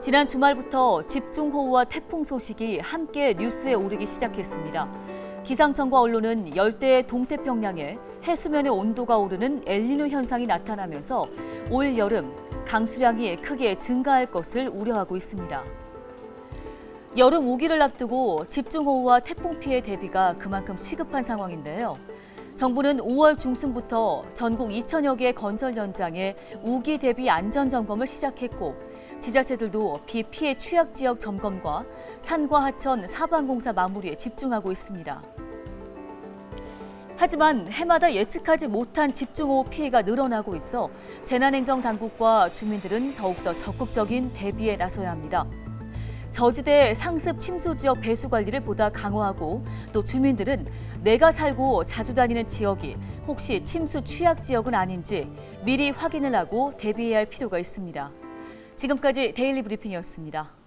지난 주말부터 집중호우와 태풍 소식이 함께 뉴스에 오르기 시작했습니다. 기상청과 언론은 열대 동태평양에 해수면의 온도가 오르는 엘니노 현상이 나타나면서 올 여름 강수량이 크게 증가할 것을 우려하고 있습니다. 여름 우기를 앞두고 집중호우와 태풍 피해 대비가 그만큼 시급한 상황인데요. 정부는 5월 중순부터 전국 2천여 개 건설 현장에 우기 대비 안전 점검을 시작했고 지자체들도 비 피해 취약 지역 점검과 산과 하천 사방공사 마무리에 집중하고 있습니다. 하지만 해마다 예측하지 못한 집중호우 피해가 늘어나고 있어 재난행정 당국과 주민들은 더욱더 적극적인 대비에 나서야 합니다. 저지대 상습 침수 지역 배수 관리를 보다 강화하고 또 주민들은 내가 살고 자주 다니는 지역이 혹시 침수 취약 지역은 아닌지 미리 확인을 하고 대비해야 할 필요가 있습니다. 지금까지 데일리 브리핑이었습니다.